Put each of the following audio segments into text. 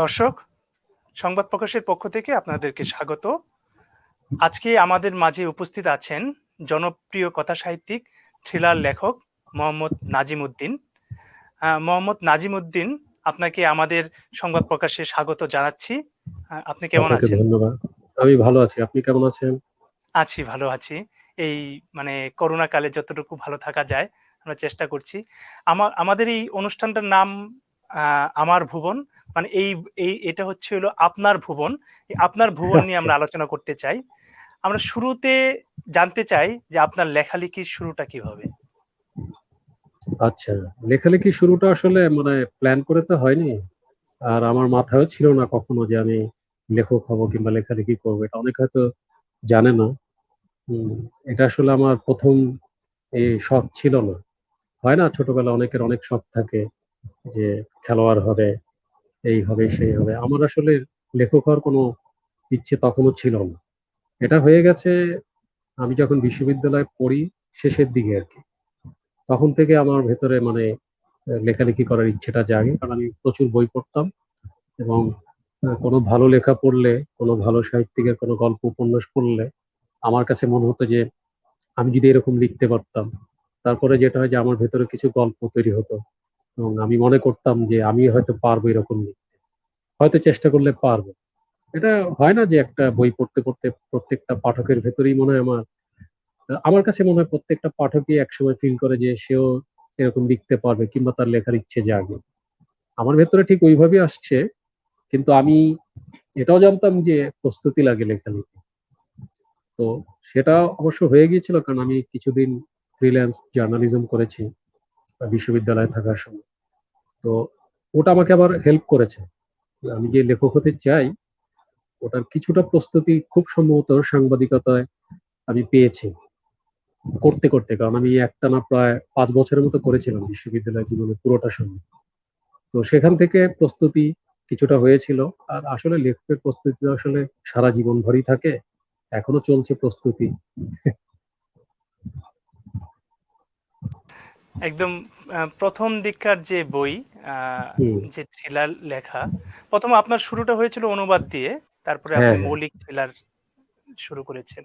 দর্শক সংবাদ প্রকাশের পক্ষ থেকে আপনাদেরকে স্বাগত। আজকে আমাদের মাঝে উপস্থিত আছেন জনপ্রিয় কথা সাহিত্যিক থ্রিলার লেখক মোহাম্মদ নাজিম উদ্দিন মোহাম্মদ নাজিম উদ্দিন আপনাকে আমাদের সংবাদ প্রকাশে স্বাগত জানাচ্ছি। আপনি কেমন আছেন? ধন্যবাদ। আমি ভালো আছি। আপনি কেমন আছেন? আছি ভালো আছি। এই মানে করোনা কালে যতটুকু ভালো থাকা যায় আমরা চেষ্টা করছি। আমার আমাদের এই অনুষ্ঠানটার নাম আমার ভুবন। মানে এই এই এটা হচ্ছে হলো আপনার ভুবন। আপনার ভুবন নিয়ে আমরা আলোচনা করতে চাই। আমরা শুরুতে জানতে চাই যে আপনার লেখালেখির শুরুটা কীভাবে? আচ্ছা লেখালেখি শুরুটা আসলে মানে প্ল্যান করে তো হয়নি। আর আমার মাথায়ও ছিল না কখনো যে আমি লেখক হব কিংবা লেখালেখি করব এটা অনেক হয়তো জানে না। এটা আসলে আমার প্রথম এই শখ ছিল না। হয় না ছোটবেলা অনেকের অনেক শখ থাকে যে খেলোয়াড় হবে এই হবে, সেই হবে। আমার আসলে লেখক হওয়ার কোনো ইচ্ছে তখনও ছিল না। এটা হয়ে গেছে, আমি যখন বিশ্ববিদ্যালয়ে পড়ি, শেষের দিকে আর কি। তখন থেকে আমার ভেতরে মানে লেখালেখি করার ইচ্ছেটা জাগে। কারণ আমি প্রচুর বই পড়তাম এবং কোনো ভালো লেখা পড়লে, কোনো ভালো সাহিত্যিকের কোনো গল্প, উপন্যাস পড়লে আমার কাছে মনে হতো যে, আমি যদি এরকম লিখতে পারতাম, তারপরে যেটা হয় যে, আমার ভেতরে কিছু গল্প তৈরি হতো। এবং আমি মনে করতাম যে আমি হয়তো পারব এরকম লিখতে। হয়তো চেষ্টা করলে পারব। এটা হয় না যে একটা বই পড়তে পড়তে প্রত্যেকটা পাঠকের ভেতরেই মনে হয় আমার আমার কাছে মনে হয় প্রত্যেকটা পাঠকই একসময় ফিল করে যে সেও এরকম লিখতে পারবে কিংবা তার লেখার ইচ্ছে জাগে। আমার ভেতরে ঠিক ওইভাবেই আসছে, কিন্তু আমি এটাও জানতাম যে প্রস্তুতি লাগে লেখালেখি তো সেটা অবশ্য হয়ে গিয়েছিল কারণ আমি কিছুদিন ফ্রিল্যান্স জার্নালিজম করেছি। বিশ্ববিদ্যালয়ে থাকার সময়। তো ওটা আমাকে আবার হেল্প করেছে। আমি যে লেখক হতে চাই, ওটার কিছুটা প্রস্তুতি খুব সম্ভবত সাংবাদিকতায় আমি পেয়েছি। করতে করতে। কারণ আমি একটানা প্রায় পাঁচ বছরের মতো করেছিলাম বিশ্ববিদ্যালয় জীবনে পুরোটা সময়। তো সেখান থেকে প্রস্তুতি কিছুটা হয়েছিল। আর আসলে লেখকের প্রস্তুতি আসলে সারা জীবন ভরই থাকে। এখনও চলছে প্রস্তুতি। একদম প্রথম দিককার যে বই যে থ্রিলার লেখা প্রথম আপনার শুরুটা হয়েছিল অনুবাদ দিয়ে তারপরে হ্যাঁ আপনি হ্যাঁ মৌলিক থ্রিলার শুরু করেছেন।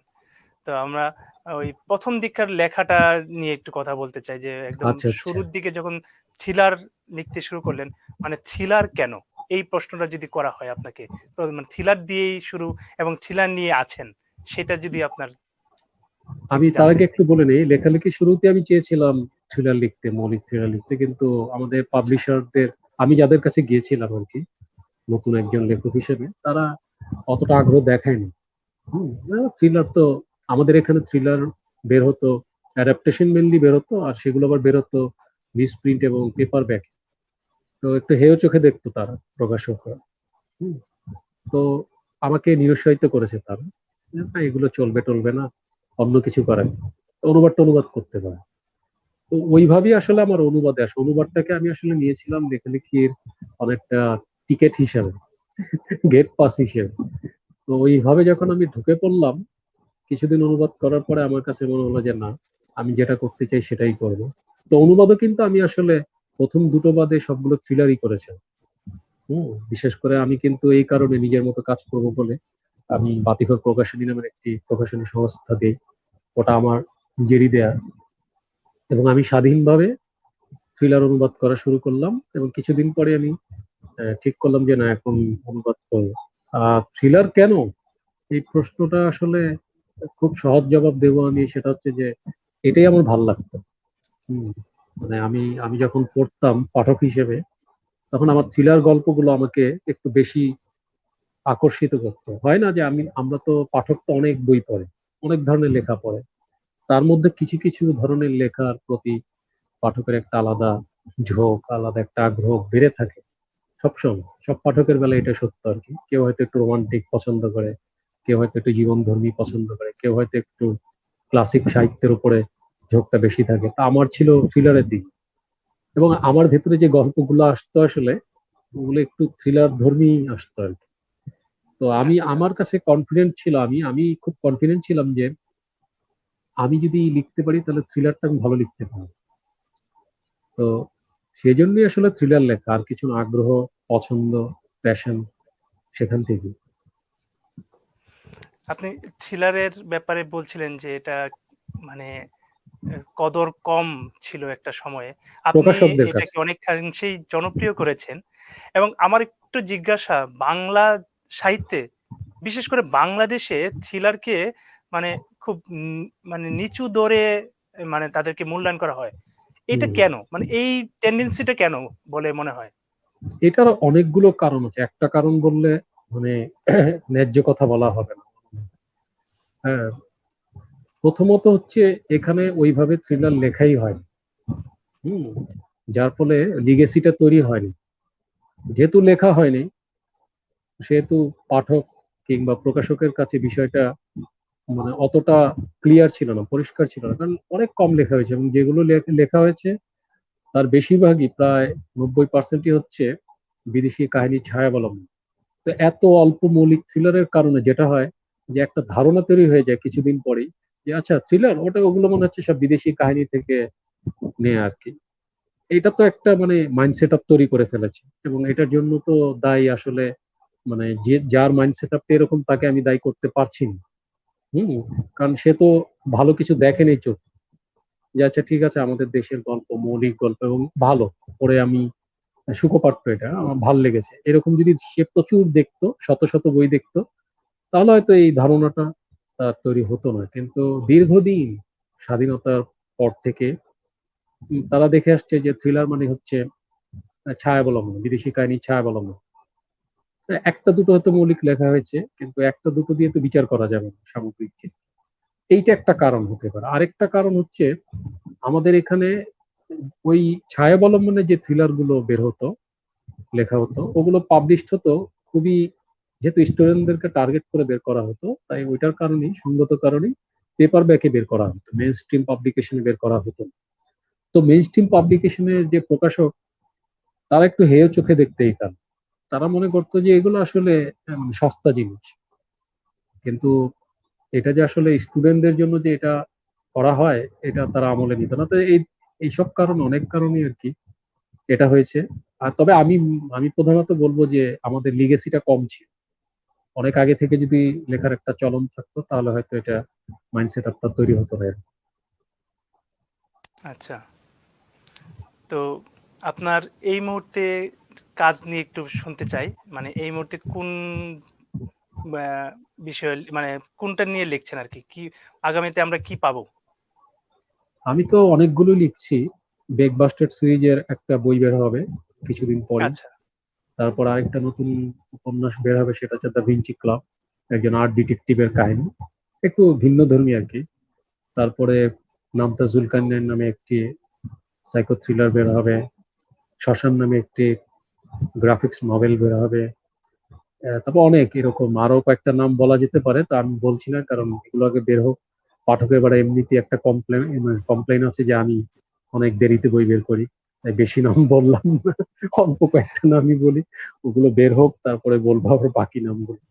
তো আমরা ওই প্রথম দিককার লেখাটা নিয়ে একটু কথা বলতে চাই যে একদম আচ্ছা আচ্ছা। শুরুর দিকে যখন থ্রিলার লিখতে শুরু করলেন মানে থ্রিলার কেন? এই প্রশ্নটা যদি করা হয় আপনাকে মানে থ্রিলার দিয়েই শুরু এবং থ্রিলার নিয়ে আছেন সেটা যদি আপনার আমি তার আগে একটু বলে নেই লেখালেখি শুরুতে আমি চেয়েছিলাম থ্রিলার লিখতে, মৌলিক থ্রিলার লিখতে, কিন্তু আমাদের পাবলিশারদের আমি যাদের কাছে গিয়েছিলাম আর কি, নতুন একজন লেখক হিসেবে, তারা অতটা আগ্রহ দেখায়নি। হম থ্রিলার তো, আমাদের এখানে থ্রিলার বের হতো অ্যাডাপ্টেশন মেনলি বের হতো, আর সেগুলো আবার বের হতো প্রিন্ট এবং পেপার ব্যাক তো একটু হেয় চোখে দেখতো তারা, প্রকাশকরা। তো আমাকে নিরুৎসাহিত করেছে তারা না, এগুলো চলবে টলবে না, অন্য কিছু করেন অনুবাদটা অনুবাদ করতে পারে। তো ওইভাবেই আসলে আমার অনুবাদে আসে। অনুবাদটাকে আমি আসলে নিয়েছিলাম লেখালেখির অনেকটা টিকিট হিসাবে, গেট পাস হিসেবে। তো ওইভাবে যখন আমি ঢুকে পড়লাম, কিছুদিন অনুবাদ করার পরে আমার কাছে মনে হলো যে, না, আমি যেটা করতে চাই সেটাই করব। তো অনুবাদও কিন্তু আমি আসলে প্রথম দুটো বাদে সবগুলো থ্রিলারই করেছিলাম। হম, বিশেষ করে আমি কিন্তু এই কারণে নিজের মতো কাজ করব বলে আমি বাতিঘর প্রকাশনী নামের একটি প্রকাশনী সংস্থা দিই। ওটা আমার নিজেরই দেয়া। এবং আমি স্বাধীনভাবে থ্রিলার অনুবাদ করা শুরু করলাম এবং কিছুদিন পরে আমি ঠিক করলাম যে না, এখন অনুবাদ করব। থ্রিলার কেন? এই প্রশ্নটা আসলে খুব সহজ জবাব দেবো আমি, সেটা হচ্ছে যে এটাই আমার ভালো লাগতো। মানে আমি আমি যখন পড়তাম পাঠক হিসেবে, তখন আমার থ্রিলার গল্পগুলো আমাকে একটু বেশি আকর্ষিত করতো। হয় না যে আমি, আমরা তো পাঠক তো অনেক বই পড়ে, অনেক ধরনের লেখা পড়ে। তার মধ্যে কিছু কিছু ধরনের লেখার প্রতি পাঠকের একটা আলাদা ঝোঁক, আলাদা একটা আগ্রহ বেড়ে থাকে সবসময়। সব পাঠকের বেলা এটা সত্য আর কি। কেউ হয়তো একটু রোমান্টিক পছন্দ করে, কেউ হয়তো একটু জীবনধর্মী পছন্দ করে, কেউ হয়তো একটু ক্লাসিক সাহিত্যের উপরে ঝোঁকটা বেশি থাকে। তা আমার ছিল থ্রিলারের দিক। এবং আমার ভেতরে যে গল্পগুলো আসতো আসলে, ওগুলো একটু থ্রিলার ধর্মী আসতো আর কি। তো আমি, আমার কাছে কনফিডেন্ট ছিল, আমি আমি খুব কনফিডেন্ট ছিলাম যে আমি যদি লিখতে পারি তাহলে থ্রিলারটা আমি ভালো লিখতে পারব। তো সেই জন্যই আসলে থ্রিলার লেখা আর কিছু আগ্রহ পছন্দ প্যাশন সেখান থেকে। আপনি থ্রিলারের ব্যাপারে বলছিলেন যে এটা মানে কদর কম ছিল একটা সময়ে। আপনি। এটাকে অনেকাংশেই জনপ্রিয় করেছেন। এবং আমার একটু জিজ্ঞাসা বাংলা সাহিত্যে বিশেষ করে বাংলাদেশে থ্রিলারকে মানে খুব মানে নিচু দরে মানে তাদেরকে মূল্যায়ন করা হয়। এটা কেন? মানে এই টেন্ডেন্সিটা কেন বলে মনে হয়? এটার অনেকগুলো কারণ আছে। একটা কারণ বললে মানে ন্যায্য কথা বলা হবে না। হ্যাঁ। প্রথমত হচ্ছে এখানে ওইভাবে থ্রিলার লেখাই হয় হুম? যার ফলে লিগেসিটা তৈরি হয়নি। যেহেতু লেখা হয়নি সেহেতু পাঠক কিংবা প্রকাশকের কাছে বিষয়টা মানে অতটা ক্লিয়ার ছিল না, পরিষ্কার ছিল না। কারণ অনেক কম লেখা হয়েছে এবং যেগুলো লেখা হয়েছে, তার বেশিরভাগই প্রায় নব্বই পার্সেন্টই হচ্ছে বিদেশি কাহিনীর ছায়াবলম্বন তো এত অল্প মৌলিক থ্রিলারের কারণে যেটা হয় যে একটা ধারণা তৈরি হয়ে যায় কিছুদিন পরেই যে আচ্ছা থ্রিলার ওটা, ওগুলো মনে হচ্ছে সব বিদেশি কাহিনী থেকে নেয়া আর কি। এটা তো একটা মানে মাইন্ড সেট তৈরি করে ফেলেছে এবং এটার জন্য তো দায়ী আসলে মানে যে, যার মাইন্ড সেট এরকম তাকে আমি দায়ী করতে পারছি না। হম, কারণ সে তো ভালো কিছু দেখেনি চোখ যে আচ্ছা ঠিক আছে, আমাদের দেশের গল্প, মৌলিক গল্প এবং ভালো পরে আমি সুখপাঠ্য এটা, আমার ভালো লেগেছে। এরকম যদি সে প্রচুর দেখতো, শত শত বই দেখতো, তাহলে হয়তো এই ধারণাটা তার তৈরি হতো না। কিন্তু দীর্ঘদিন স্বাধীনতার পর থেকে তারা দেখে আসছে যে থ্রিলার মানে হচ্ছে ছায়াবলম্বন, বিদেশি কাহিনী ছায়াবলম্বন। একটা দুটো হয়তো মৌলিক লেখা হয়েছে, কিন্তু একটা দুটো দিয়ে তো বিচার করা যাবে না সামগ্রিক এইটা একটা কারণ হতে পারে। আরেকটা কারণ হচ্ছে, আমাদের এখানে ওই ছায়াবলম্বনে যে থ্রিলারগুলো বের হতো, লেখা হতো, ওগুলো পাবলিশড হতো, খুবই যেহেতু স্টুডেন্টদেরকে টার্গেট করে বের করা হতো, তাই ওইটার কারণেই, সঙ্গত কারণেই পেপার ব্যাকে বের করা হতো মেন স্ট্রিম পাবলিকেশনে বের করা হতো তো মেন স্ট্রিম পাবলিকেশনের যে প্রকাশক, তারা একটু হেয় চোখে দেখতে এই কারণ তারা মনে করতো যে এগুলো আসলে সস্তা জিনিস। কিন্তু এটা যে আসলে স্টুডেন্টদের জন্য যে এটা করা হয়, এটা তারা আমলে নিত না। তো এই, এইসব কারণ, অনেক কারণে আর কি এটা হয়েছে। আর তবে আমি আমি প্রধানত বলব যে আমাদের লিগেসিটা কম ছিল। অনেক আগে থেকে যদি লেখার একটা চলন থাকতো, তাহলে হয়তো এটা মাইন্ডসেট আপটা তৈরি হতো না। আচ্ছা। তো আপনার এই মুহূর্তে কাজ নিয়ে একটু শুনতে চাই। মানে এই মুহূর্তে কোন বিষয় মানে কোনটা নিয়ে লিখছেন আর কি? কি আগামীতে আমরা কি পাবো? আমি তো অনেকগুলো লিখছি। বেকবাস্টার সিরিজের একটা বই বের হবে কিছুদিন পরে। আচ্ছা। তারপর আরেকটা নতুন উপন্যাস বের হবে সেটা হচ্ছে দ্য ভিঞ্চি ক্লাব একজন আর্ট ডিটেকটিভের কাহিনী। একটু ভিন্ন ধর্মী আর কি। তারপরে নামতা জুলকানের নামে একটি সাইকো থ্রিলার বের হবে। শ্মশান নামে একটি গ্রাফিক্স নভেল বের হবে তারপর অনেক এরকম আরও কয়েকটা নাম বলা যেতে পারে তা আমি বলছি না কারণ এগুলো আগে বের হোক। পাঠকের এবারে এমনিতে একটা কমপ্লেন কমপ্লেন আছে যে আমি অনেক দেরিতে বই বের করি তাই বেশি নাম বললাম না অল্প কয়েকটা নামই বলি ওগুলো বের হোক তারপরে বলব আবার বাকি নামগুলো।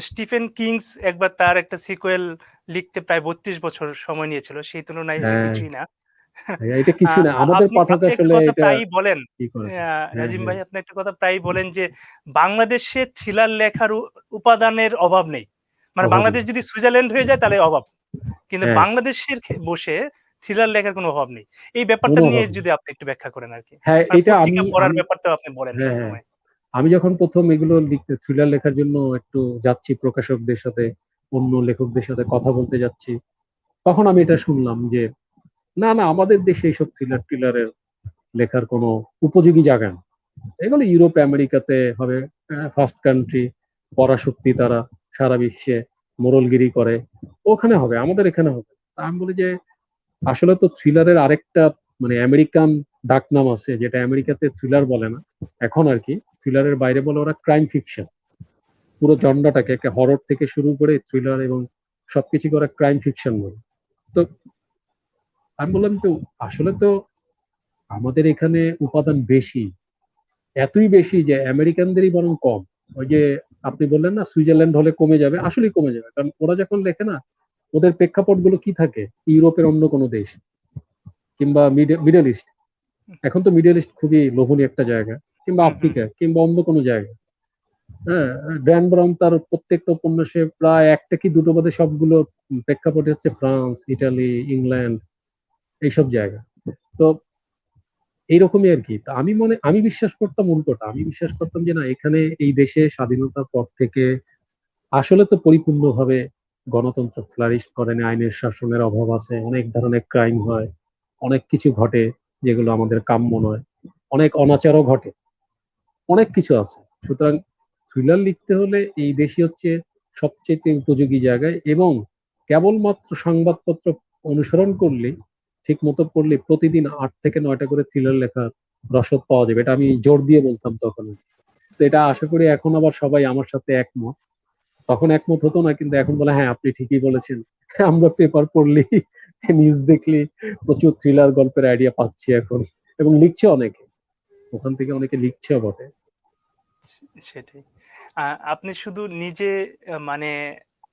স্টিফেন কিংস একবার তার একটা সিকুয়েল লিখতে প্রায় বত্রিশ বছর সময় নিয়েছিল সেই তুলনায় হ্যাঁ। কিছুই না। এটা কিছু না। আমাদের পাঠক আসলে এটা প্রায়ই বলেন। নাজিম হ্যাঁ। ভাই আপনি একটা কথা প্রায় বলেন যে বাংলাদেশে থ্রিলার লেখার উপাদানের অভাব নেই। মানে বাংলাদেশ যদি সুইজারল্যান্ড হয়ে যায় তাহলে অভাব। কিন্তু হ্যাঁ। বাংলাদেশের বসে থ্রিলার লেখার কোনো অভাব নেই। এই ব্যাপারটা নিয়ে যদি আপনি একটু ব্যাখ্যা করেন আর কি হ্যাঁ মানে এটা আমি পড়ার ব্যাপারটা আপনি বলেন হ্যাঁ, আমি যখন প্রথম এগুলো লিখতে থ্রিলার লেখার জন্য একটু যাচ্ছি প্রকাশকদের সাথে অন্য লেখকদের সাথে কথা বলতে যাচ্ছি তখন আমি এটা শুনলাম যে না না, আমাদের দেশে এইসব থ্রিলার টিলারের লেখার কোনো উপযোগী জায়গা না। এগুলো ইউরোপ, আমেরিকাতে হবে ফার্স্ট কান্ট্রি পরাশক্তি তারা সারা বিশ্বে মোরলগিরি করে। ওখানে হবে, আমাদের এখানে হবে। আমি বলি যে, আসলে তো থ্রিলারের আরেকটা মানে আমেরিকান ডাকনাম আছে, যেটা আমেরিকাতে থ্রিলার বলে না। এখন আর কি থ্রিলারের বাইরে বলে ওরা ক্রাইম ফিকশন পুরো জন্ডাটাকে একটা হরর থেকে শুরু করে থ্রিলার এবং সবকিছু করে ক্রাইম ফিকশন বলে। তো আমি বললাম যে আসলে তো আমাদের এখানে উপাদান বেশি এতই বেশি যে আমেরিকানদেরই বরং কম। ওই যে আপনি বললেন না সুইজারল্যান্ড হলে কমে যাবে আসলেই কমে যাবে। কারণ ওরা যখন লেখে না ওদের প্রেক্ষাপটগুলো কি থাকে? ইউরোপের অন্য কোনো দেশ কিংবা মিডল ইস্ট। এখন তো মিডল ইস্ট খুবই লোভনীয় একটা জায়গা কিংবা। আফ্রিকা কিংবা অন্য কোনো জায়গায় হ্যাঁ ড্যান ব্রাউন তার প্রত্যেকটা উপন্যাসে প্রায় একটা কি দুটো বাদে সবগুলো প্রেক্ষাপটে হচ্ছে ফ্রান্স ইটালি ইংল্যান্ড এইসব জায়গা। তো এইরকমই আর কি। আমি মনে, আমি বিশ্বাস করতাম উল্টোটা। আমি বিশ্বাস করতাম যে না, এখানে এই দেশে স্বাধীনতার পর থেকে আসলে তো পরিপূর্ণভাবে গণতন্ত্র ফ্লারিশ করেনি আইনের শাসনের অভাব আছে, অনেক ধরনের ক্রাইম হয়, অনেক কিছু ঘটে যেগুলো আমাদের কাম্য নয়, অনেক অনাচারও ঘটে, অনেক কিছু আছে। সুতরাং থ্রিলার লিখতে হলে এই দেশই হচ্ছে সবচেয়ে উপযোগী জায়গায় এবং কেবলমাত্র সংবাদপত্র অনুসরণ করলে ঠিক মতো পড়লে প্রতিদিন আট থেকে নয়টা করে থ্রিলার লেখার রসদ পাওয়া যাবে, এটা আমি জোর দিয়ে বলতাম তখন। এটা আশা করি এখন আবার সবাই আমার সাথে একমত। তখন একমত হতো না, কিন্তু এখন বলে হ্যাঁ আপনি ঠিকই বলেছেন। আমরা পেপার পড়লি নিউজ দেখলি প্রচুর থ্রিলার গল্পের আইডিয়া পাচ্ছি এখন। এবং লিখছে অনেকে। ওখান থেকে অনেকে লিখছে বটে। সেটাই। আপনি শুধু নিজে মানে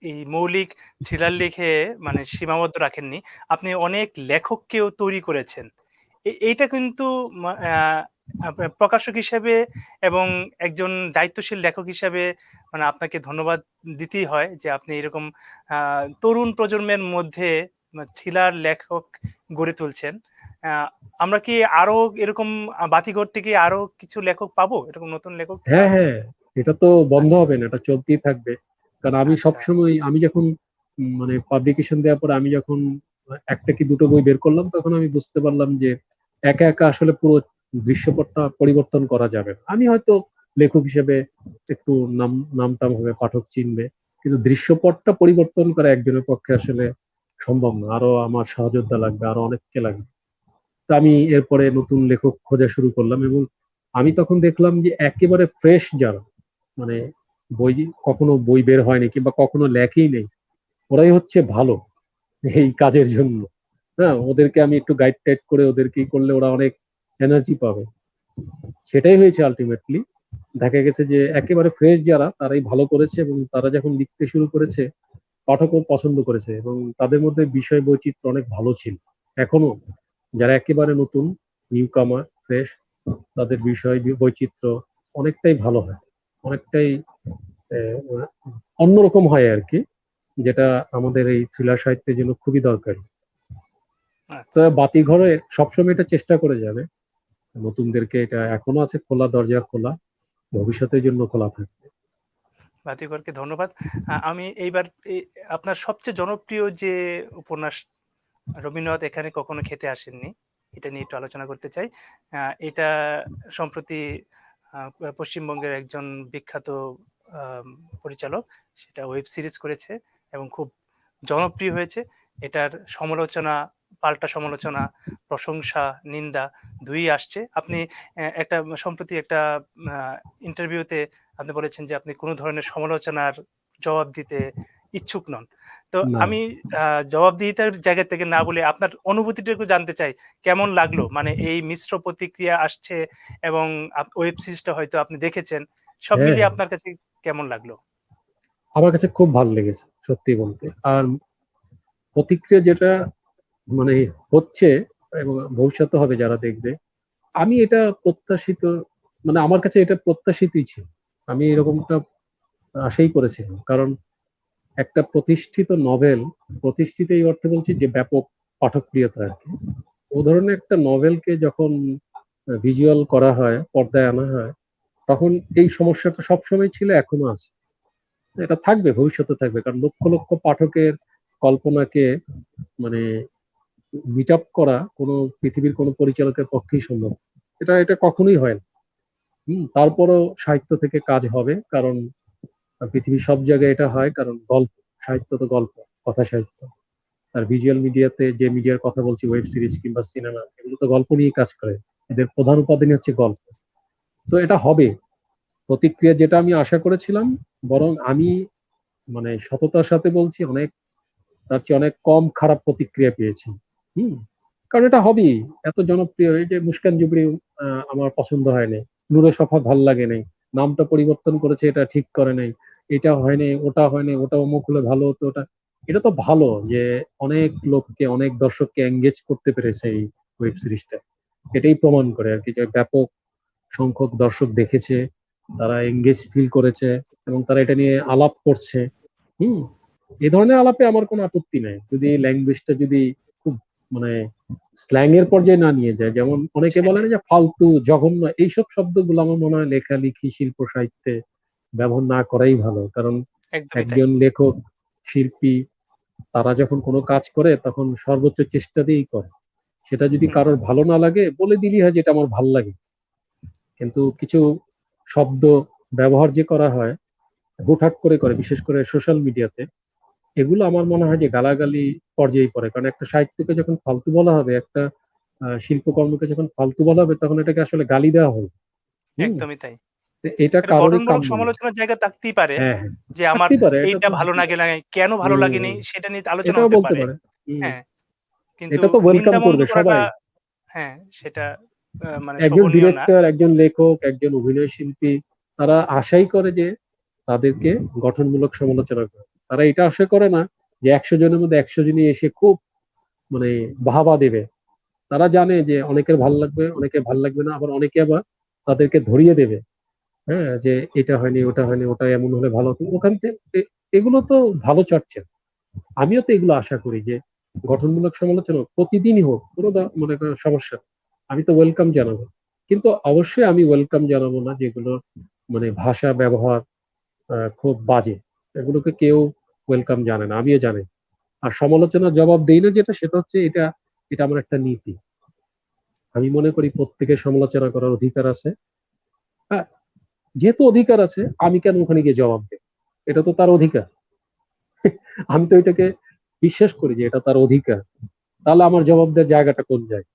এই মৌলিক থ্রিলার লিখে মানে সীমাবদ্ধ রাখেননি। আপনি অনেক লেখককেও তৈরি করেছেন। এইটা কিন্তু প্রকাশক হিসেবে এবং একজন দায়িত্বশীল লেখক হিসেবে মানে আপনাকে ধন্যবাদ দিতেই হয় যে আপনি এরকম আহ, তরুণ প্রজন্মের মধ্যে থ্রিলার লেখক গড়ে তুলছেন। আহ, আমরা কি আরও এরকম বাতিঘর থেকে আরও কিছু লেখক পাবো? এরকম নতুন লেখক হ্যাঁ হ্যাঁ এটা তো বন্ধ আচ্ছা। হবে না এটা চলতেই থাকবে। কারণ আমি আচ্ছা। সবসময় আমি যখন মানে পাবলিকেশন দেওয়ার পর আমি যখন একটা কি দুটো বই বের করলাম তখন আমি বুঝতে পারলাম যে একা একা আসলে পুরো দৃশ্যপটটা পরিবর্তন করা যাবে। আমি হয়তো লেখক হিসেবে একটু নাম নামটাম হবে পাঠক চিনবে কিন্তু দৃশ্যপটটা পরিবর্তন করা একজনের পক্ষে আসলে সম্ভব না আরও আমার সহযোদ্ধা লাগবে আরও অনেককে লাগবে তো আমি এরপরে নতুন লেখক খোঁজা শুরু করলাম এবং আমি তখন দেখলাম যে একেবারে ফ্রেশ যারা মানে বই, কখনো বই বের হয়নি কিংবা কখনো লেখেই নেই। ওরাই হচ্ছে ভালো এই কাজের জন্য। হ্যাঁ ওদেরকে আমি একটু গাইড টাইড করে ওদেরকে করলে ওরা অনেক এনার্জি পাবে। সেটাই হয়েছে আলটিমেটলি দেখা গেছে যে একেবারে ফ্রেশ যারা, তারাই ভালো করেছে এবং তারা যখন লিখতে শুরু করেছে, পাঠকও পছন্দ করেছে এবং তাদের মধ্যে বিষয় বৈচিত্র্য অনেক ভালো ছিল। এখনও যারা একেবারে নতুন নিউ কামার ফ্রেশ তাদের বিষয় বৈচিত্র্য অনেকটাই ভালো হয়। অনেকটাই অন্যরকম হয় আর কি যেটা আমাদের এই থ্রিলার সাহিত্যের জন্য খুবই দরকারি। আচ্ছা। তো বাতিঘরে সবসময় এটা চেষ্টা করে যাবে। নতুনদেরকে এটা এখনও আছে খোলা দরজা খোলা ভবিষ্যতের জন্য খোলা থাকবে। বাতিঘরকে ধন্যবাদ। আমি এইবার আপনার সবচেয়ে জনপ্রিয় যে উপন্যাস রবীন্দ্রনাথ এখানে কখনো খেতে আসেননি এটা নিয়ে একটু আলোচনা করতে চাই। এটা সম্প্রতি পশ্চিমবঙ্গের একজন বিখ্যাত পরিচালক, সেটা ওয়েব সিরিজ করেছে এবং খুব জনপ্রিয় হয়েছে। এটার সমালোচনা, পাল্টা সমালোচনা, প্রশংসা, নিন্দা দুই আসছে। আপনি একটা সম্প্রতি একটা ইন্টারভিউতে আপনি বলেছেন যে আপনি কোনো ধরনের সমালোচনার জবাব দিতে ইচ্ছুক নন। তো আমি জবাবদিহিতার জায়গা থেকে না বলে আপনার অনুভূতিটা একটু জানতে চাই কেমন লাগল? মানে এই মিশ্র প্রতিক্রিয়া আসছে এবং ওয়েব সিরিজটা হয়তো আপনি দেখেছেন সব হ্যাঁ। মিলিয়ে আপনার কাছে কেমন লাগল? আমার কাছে খুব ভালো লেগেছে সত্যি বলতে। আর প্রতিক্রিয়া যেটা মানে হচ্ছে এবং ভবিষ্যতে হবে যারা দেখবে আমি এটা প্রত্যাশিত মানে আমার কাছে এটা প্রত্যাশিতই ছিল। আমি এরকমটা আশাই করেছিলাম। কারণ একটা প্রতিষ্ঠিত নভেল প্রতিষ্ঠিত এই অর্থে বলছি যে ব্যাপক পাঠকপ্রিয়তা আর কি। ও ধরনের একটা নভেলকে যখন ভিজুয়াল করা হয়, পর্দায় আনা হয়, তখন এই সমস্যাটা সবসময় ছিল, এখনও আছে। এটা থাকবে, ভবিষ্যতে থাকবে, কারণ লক্ষ লক্ষ পাঠকের কল্পনাকে মানে মিট আপ করা কোনো পৃথিবীর কোনো পরিচালকের পক্ষেই সম্ভব। এটা এটা কখনোই হয় না। হম, তারপরও সাহিত্য থেকে কাজ হবে, কারণ পৃথিবীর সব জায়গায় এটা হয় কারণ গল্প, সাহিত্য তো গল্প, কথা সাহিত্য। আর ভিজুয়াল মিডিয়াতে যে মিডিয়ার কথা বলছি ওয়েব সিরিজ কিংবা সিনেমা এগুলো তো গল্প নিয়ে কাজ করে। এদের প্রধান উপাদানই হচ্ছে গল্প। তো এটা হবে। প্রতিক্রিয়া যেটা আমি আশা করেছিলাম, বরং আমি মানে সততার সাথে বলছি, অনেক, তার চেয়ে অনেক কম খারাপ প্রতিক্রিয়া পেয়েছি। হুম? কারণ এটা হবেই। এত জনপ্রিয়, এই যে মুস্কান জুবরি আমার পছন্দ হয়নি নুরে সফা ভালো লাগে নাই। নামটা পরিবর্তন করেছে, এটা ঠিক করে নাই। এটা হয়নি ওটা হয় নাই ওটা অমুক হলে ভালো হতো ওটা। এটা তো ভালো যে অনেক লোককে অনেক দর্শককে এঙ্গেজ করতে পেরেছে এই ওয়েব সিরিজটা এটাই প্রমাণ করে আর কি যে ব্যাপক সংখ্যক দর্শক দেখেছে তারা এঙ্গেজ ফিল করেছে এবং তারা এটা নিয়ে আলাপ করছে। হুম এ ধরনের আলাপে আমার কোনো আপত্তি নাই। যদি ল্যাঙ্গুয়েজটা যদি খুব মানে স্ল্যাং এর পর্যায়ে না নিয়ে যায় যেমন অনেকে বলে না যে ফালতু জঘন্য এইসব শব্দগুলো আমার মনে হয় লেখালেখি শিল্প সাহিত্যে ব্যবহার না করাই ভালো। কারণ একজন লেখক শিল্পী তারা যখন কোনো কাজ করে তখন সর্বোচ্চ চেষ্টা দিয়েই করে। সেটা যদি কারোর ভালো না লাগে বলে দিলি হয় যেটা আমার ভালো লাগে। কিন্তু কিছু শব্দ ব্যবহার যে করা হয় হুটহাট করে করে বিশেষ করে সোশ্যাল মিডিয়াতে এগুলো আমার মনে হয় যে গালাগালি পর্যায়ে পড়ে। কারণ একটা সাহিত্যকে যখন ফালতু বলা হবে একটা শিল্পকর্মকে যখন ফালতু বলা হবে তখন এটাকে আসলে গালি দেওয়া হবে একদমই তাই। এটা গঠনমূলক সমালোচনার জায়গা থাকতেই পারে। হ্যাঁ হ্যাঁ। যে আমার এইটা ভালো লাগে না কেন ভালো লাগেনি সেটা নিয়ে আলোচনা হতে পারে। হ্যাঁ কিন্তু এটা তো ওয়েলকাম করবে সবাই। হ্যাঁ সেটা মানে একজন ডিরেক্টর একজন লেখক একজন অভিনয় শিল্পী তারা আশাই করে যে তাদেরকে গঠনমূলক সমালোচনা করে। তারা এটা আশা করে না যে একশো জনের মধ্যে একশো জনই এসে খুব মানে বাহাবা দেবে। তারা জানে যে অনেকের ভালো লাগবে অনেকের ভালো লাগবে না আবার অনেকে আবার তাদেরকে ধরিয়ে দেবে। হ্যাঁ যে এটা হয়নি, ওটা হয়নি, ওটা এমন হলে ভালো হতো। ওখান থেকে এগুলো তো ভালো চর্চা। আমিও তো এগুলো আশা করি যে গঠনমূলক সমালোচনা প্রতিদিনই হোক, কোনো মনে করেন সমস্যা আমি তো ওয়েলকাম জানাব। কিন্তু অবশ্যই আমি ওয়েলকাম জানাব না যেগুলো মানে ভাষা, ব্যবহার খুব বাজে। এগুলোকে কেউ ওয়েলকাম জানে না, আমিও জানি। আর সমালোচনা জবাব দেই না যেটা, সেটা হচ্ছে এটা এটা আমার একটা নীতি। আমি মনে করি প্রত্যেকের সমালোচনা করার অধিকার আছে। যেহেতু অধিকার আছে, আমি কেন ওখানে গিয়ে জবাব দেব? এটা তো তার অধিকার। আমি তো এটাকে বিশ্বাস করি যে এটা তার অধিকার। তাহলে আমার জবাব দেওয়ার জায়গাটা কোন যায়?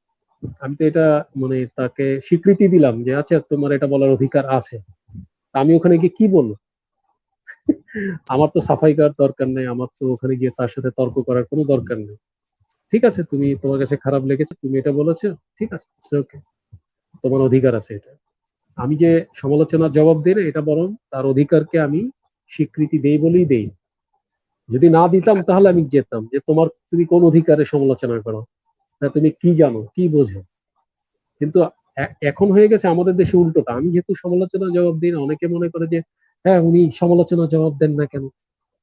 আমি তো এটা মানে তাকে স্বীকৃতি দিলাম যে আচ্ছা তোমার এটা বলার অধিকার আছে। আমি ওখানে গিয়ে কি বলব? আমার তো সাফাই করার দরকার নেই, আমার তো ওখানে গিয়ে তার সাথে তর্ক করার কোনো দরকার নেই। ঠিক আছে, তুমি তোমার কাছে খারাপ লেগেছে, তুমি এটা বলেছ, ঠিক আছে ওকে তোমার অধিকার আছে এটা। আমি যে সমালোচনার জবাব দিই না এটা বরং তার অধিকারকে আমি স্বীকৃতি দেই বলেই দেই। যদি না দিতাম, তাহলে আমি যেতাম। যে তোমার, তুমি কোন অধিকারে সমালোচনা করো? না তুমি কি জানো, কি বোঝো? কিন্তু এখন হয়ে গেছে আমাদের দেশে উল্টোটা। আমি যেহেতু সমালোচনা জবাব দিই না, অনেকে মনে করে যে হ্যাঁ উনি সমালোচনা জবাব দেন না কেন?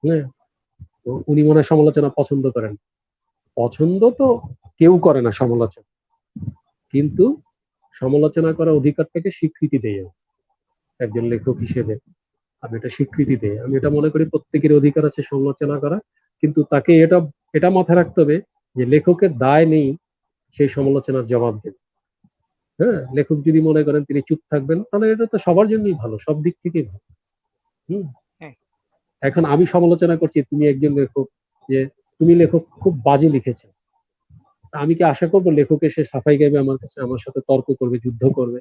হ্যাঁ উনি মনে সমালোচনা পছন্দ করেন। পছন্দ তো কেউ করে না সমালোচনা। কিন্তু সমালোচনা করার অধিকারটাকে স্বীকৃতি দেয় একজন লেখক হিসেবে আমি এটা স্বীকৃতি দেই। আমি এটা মনে করি প্রত্যেকের অধিকার আছে সমালোচনা করা কিন্তু তাকে এটা এটা মাথায় রাখতে হবে যে লেখকের দায় নেই সেই সমালোচনার জবাব দেবে। হ্যাঁ লেখক যদি মনে করেন তিনি চুপ থাকবেন তাহলে এটা তো সবার জন্যই ভালো সব দিক থেকেই ভালো। হুম? হ্যাঁ। এখন আমি সমালোচনা করছি তুমি একজন লেখক যে তুমি লেখক খুব বাজে লিখেছো। আমি কি আশা করব লেখক এসে সাফাই গাইবে আমার কাছে আমার সাথে তর্ক করবে যুদ্ধ করবে?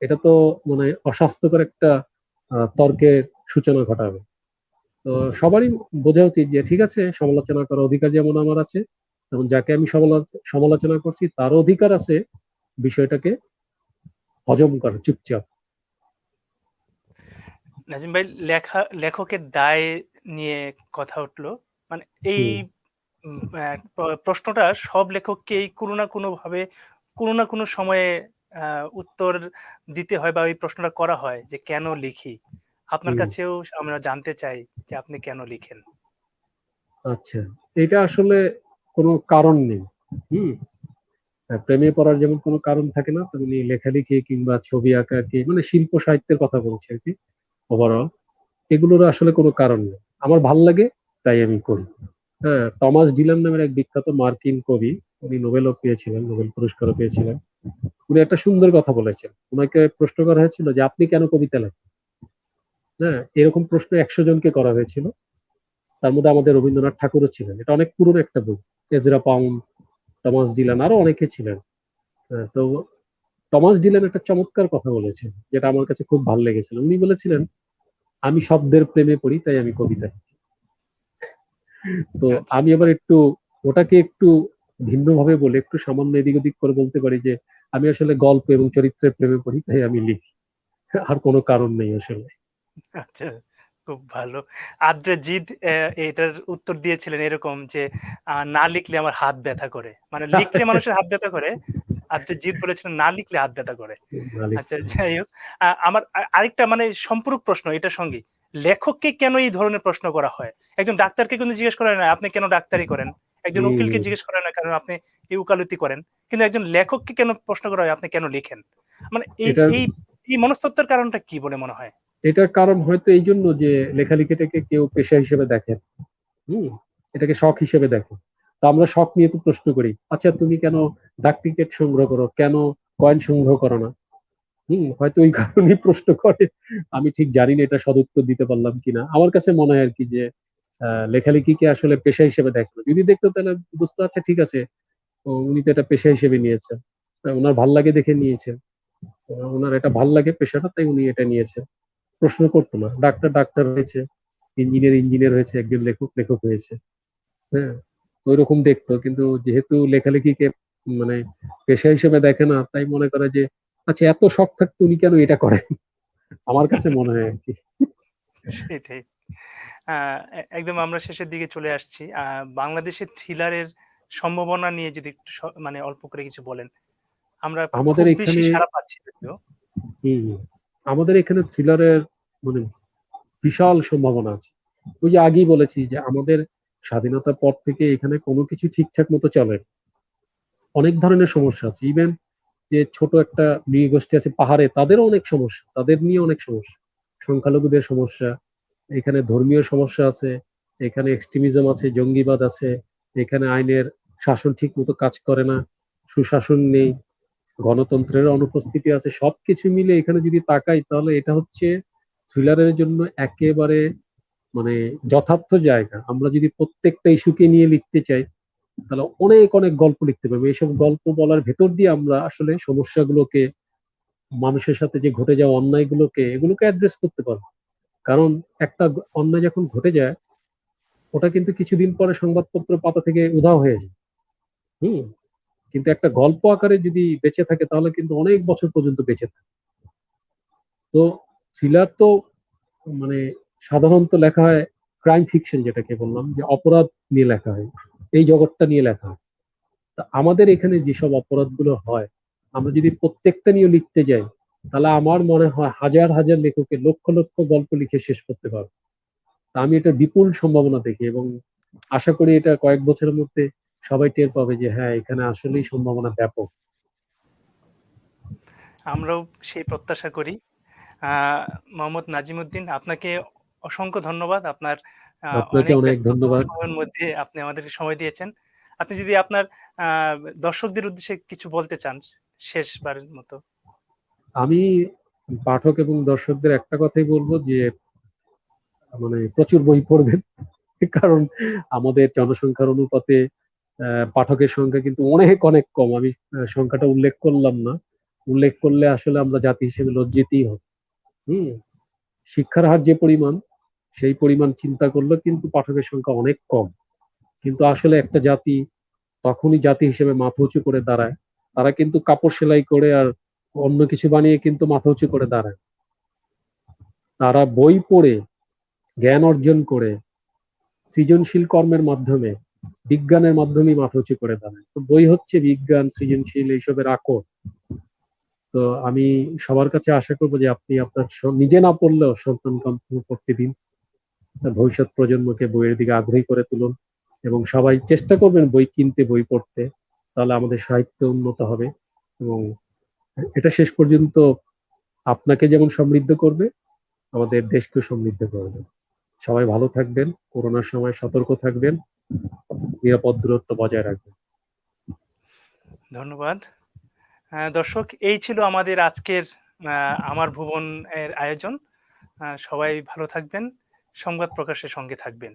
এটা তো মানে অস্বাস্থ্যকর একটা তর্কের সূচনা ঘটাবে। তো সবারই বোঝা উচিত যে ঠিক আছে সমালোচনা করার অধিকার যেমন আমার আছে তেমন যাকে আমি সমালো- সমালোচনা করছি তারও অধিকার আছে বিষয়টাকে হজম করা চুপচাপ। নাজিম ভাই লেখা লেখকের দায় নিয়ে কথা উঠল। মানে এই উম, প্রশ্নটা সব লেখককেই কোনো না কোনো ভাবে কোনো না কোনো সময়ে উত্তর দিতে হয় বা ওই প্রশ্নটা করা হয় যে কেন লিখি? আপনার হুম। কাছেও আমরা জানতে চাই যে আপনি কেন লিখেন। আচ্ছা এটা আসলে কোনো কারণ নেই হুম? প্রেমে পড়ার যেমন কোনো কারণ থাকে না তেমনি লেখালেখি কিংবা ছবি আঁকা কি মানে শিল্প সাহিত্যের কথা বলছি আর কি ওভারঅল এগুলোর আসলে কোনো কারণ নেই। আমার ভালো লাগে তাই আমি করি। হ্যাঁ টমাস ডিলান নামের এক বিখ্যাত মার্কিন কবি উনি নোবেলও পেয়েছিলেন নোবেল পুরস্কারও পেয়েছিলেন। উনি একটা সুন্দর কথা বলেছেন। ওনাকে প্রশ্ন করা হয়েছিল যে আপনি কেন কবিতা লেখেন? হ্যাঁ এরকম প্রশ্ন একশো জনকে করা হয়েছিল। তার মধ্যে আমাদের রবীন্দ্রনাথ ঠাকুরও ছিলেন। এটা অনেক পুরনো একটা বই। এজরা পাউন্ড টমাস ডিলান আরও অনেকে ছিলেন। হ্যাঁ, তো টমাস ডিলান একটা চমৎকার কথা বলেছেন যেটা আমার কাছে খুব ভালো লেগেছিল। উনি বলেছিলেন আমি শব্দের প্রেমে পড়ি তাই আমি কবিতা। তো আচ্ছা। আমি আবার একটু ওটাকে একটু ভিন্নভাবে বলে একটু সামান্য এদিক ওদিক করে বলতে পারি যে আমি আসলে গল্প এবং চরিত্রের প্রেমে পড়ি তাই আমি লিখি। আর কোনো কারণ নেই আসলে। আচ্ছা খুব ভালো। আদ্রে জিদ আহ, এটার উত্তর দিয়েছিলেন এরকম যে না লিখলে আমার হাত ব্যথা করে। মানে লিখলে মানুষের হাত ব্যথা করে আর যে জিৎ বলেছিলেন না লিখলে হাত ব্যথা করে। আচ্ছা যাই হোক। আমার আরেকটা মানে সম্পূরক প্রশ্ন এটার সঙ্গে। লেখককে কেন এই ধরনের প্রশ্ন করা হয়? একজন ডাক্তারকে কিন্তু জিজ্ঞেস করা না, আপনি কেন ডাক্তারি করেন? একজন উকিলকে। জিজ্ঞেস করা না, কারণ আপনি এই উকালতি করেন। কিন্তু একজন লেখককে কেন প্রশ্ন করা হয়, আপনি কেন লিখেন? মানে এই এই এই মনস্তত্ত্বের কারণটা কি বলে মনে হয়? এটার কারণ হয়তো এই জন্য যে লেখালেখিটাকে কেউ পেশা হিসেবে দেখেন। হুম? এটাকে শখ হিসেবে দেখে। তো আমরা শখ নিয়ে তো প্রশ্ন করি। আচ্ছা তুমি কেন ডাক টিকিট সংগ্রহ করো? কেন কয়েন সংগ্রহ করো না? হুম? হয়তো ওই কারণেই প্রশ্ন করে। আমি ঠিক জানি না এটা সদুত্তর দিতে পারলাম কিনা। আমার কাছে মনে হয় আর কি যে আ লেখালেখিকে আসলে পেশা হিসেবে দেখে না। যদি দেখতো তাহলে বুঝতে আচ্ছা ঠিক আছে। উনি তো এটা পেশা হিসেবে নিয়েছেন। ওনার ভালো লাগে দেখে নিয়েছেন। ওনার এটা ভালো লাগে পেশাটা তাই উনি এটা নিয়েছেন। প্রশ্ন করতো না। ডাক্তার, ডাক্তার হয়েছে। ইঞ্জিনিয়ার, ইঞ্জিনিয়ার হয়েছে। একজন লেখক, লেখক হয়েছে। হ্যাঁ? তো ঐরকম দেখতো। কিন্তু যেহেতু লেখালেখিকে মানে পেশা হিসেবে দেখে না, তাই মনে করে যে আচ্ছা এত শখ থাকতে উনি কেন এটা করেন? আমার কাছে মনে হয় আরকি। সেটাই। আ একদম আমরা শেষের দিকে চলে আসছি। বাংলাদেশের থ্রিলারের সম্ভাবনা নিয়ে যদি একটু মানে অল্প করে কিছু বলেন। আমরা আমাদের এখানে সাড়া পাচ্ছি। আমাদের এখানে থ্রিলারের মানে বিশাল সম্ভাবনা আছে। ওই যে আগেই বলেছি যে আমাদের স্বাধীনতার পর থেকে এখানে কোনো কিছু ঠিকঠাক মতো চলে। অনেক ধরনের সমস্যা আছে। ইভেন যে ছোট একটা নৃগোষ্ঠী আছে পাহাড়ে তাদেরও অনেক সমস্যা। তাদের নিয়ে অনেক সমস্যা। সংখ্যালঘুদের সমস্যা, এখানে ধর্মীয় সমস্যা আছে, এখানে এক্সট্রিমিজম আছে, জঙ্গিবাদ আছে, এখানে আইনের শাসন ঠিক মতো কাজ করে না, সুশাসন নেই, গণতন্ত্রের অনুপস্থিতি আছে। সবকিছু মিলে এখানে যদি তাকাই তাহলে এটা হচ্ছে থ্রিলারের জন্য একেবারে মানে যথার্থ জায়গা। আমরা যদি প্রত্যেকটা ইস্যুকে নিয়ে লিখতে চাই, তাহলে অনেক, অনেক গল্প লিখতে পারবে এইসব গল্প বলার ভেতর দিয়ে আমরা আসলে সমস্যাগুলোকে, মানুষের সাথে যে ঘটে যাওয়া অন্যায়গুলোকে, এগুলোকে অ্যাড্রেস করতে পারব। কারণ একটা অন্যায় যখন ঘটে যায়, ওটা কিন্তু কিছুদিন পরে সংবাদপত্র পাতা থেকে উধাও হয়ে যায়। হুম? কিন্তু একটা গল্প আকারে যদি বেঁচে থাকে তাহলে কিন্তু অনেক বছর পর্যন্ত বেঁচে থাকে। তো থ্রিলার তো মানে সাধারণত লেখা হয় ক্রাইম ফিকশন যেটাকে বললাম যে অপরাধ নিয়ে লেখা হয়। এই জগৎটা নিয়ে লেখা। তো আমাদের এখানে যেসব অপরাধগুলো হয়, আমরা যদি প্রত্যেকটা নিয়ে লিখতে যাই, তাহলে আমার মনে হয় হাজার, হাজার লেখকের লক্ষ, লক্ষ গল্প লিখে শেষ করতে পারব। তো আমি এটার বিপুল সম্ভাবনা দেখি এবং আশা করি এটা কয়েক বছরের মধ্যে সবাই টের পাবে যে হ্যাঁ, এখানে আসলেই সম্ভাবনা ব্যাপক। আমরাও সেই প্রত্যাশা করি। মোহাম্মদ নাজিমুদ্দিন আপনাকে অসংখ্য ধন্যবাদ। আপনার আপনাকে অনেক ধন্যবাদ। সময়ের মধ্যে আপনি আমাদেরকে সময় দিয়েছেন। আপনি যদি আপনার দর্শকদের উদ্দেশ্যে কিছু বলতে চান শেষবারের মতো। আমি পাঠক এবং দর্শকদের একটা কথাই বলব যে মানে প্রচুর বই পড়বেন। কারণ আমাদের জনসংখ্যার অনুপাতে পাঠকের সংখ্যা কিন্তু অনেক, অনেক কম। আমি সংখ্যাটা উল্লেখ করলাম না। উল্লেখ করলে আসলে আমরা জাতি হিসেবে লজ্জিতই হব। হুম? শিক্ষার হার যে পরিমাণ, সেই পরিমাণ চিন্তা করলেও কিন্তু পাঠকের সংখ্যা অনেক কম। কিন্তু আসলে একটা জাতি তখনই জাতি হিসেবে মাথা উঁচু করে দাঁড়ায়। তারা কিন্তু কাপড় সেলাই করে আর অন্য কিছু বানিয়ে কিন্তু মাথা উঁচু করে দাঁড়ায়। তারা বই পড়ে, জ্ঞান অর্জন করে, সৃজনশীল কর্মের মাধ্যমে, বিজ্ঞানের মাধ্যমেই মাথা উঁচু করে দাঁড়ায়। তো বই হচ্ছে বিজ্ঞান, সৃজনশীল এইসবের আকর। তো আমি সবার কাছে আশা করব যে আপনি আপনার নিজে না পড়লেও সন্তানকে পড়তে দিন। ভবিষ্যৎ প্রজন্মকে বইয়ের দিকে আগ্রহী করে তুলুন এবং সবাই চেষ্টা করবেন বই কিনতে, বই পড়তে। তাহলে আমাদের সাহিত্য উন্নত হবে এবং এটা শেষ পর্যন্ত আপনাকে যেমন সমৃদ্ধ করবে, আমাদের দেশকেও সমৃদ্ধ করবে। সবাই ভালো থাকবেন, করোনার সময় সতর্ক থাকবেন, নিরাপদ দূরত্ব বজায় রাখবেন। ধন্যবাদ। দর্শক এই ছিল আমাদের আজকের আমার ভুবন এর আয়োজন। সবাই ভালো থাকবেন, সংবাদ প্রকাশের সঙ্গে থাকবেন।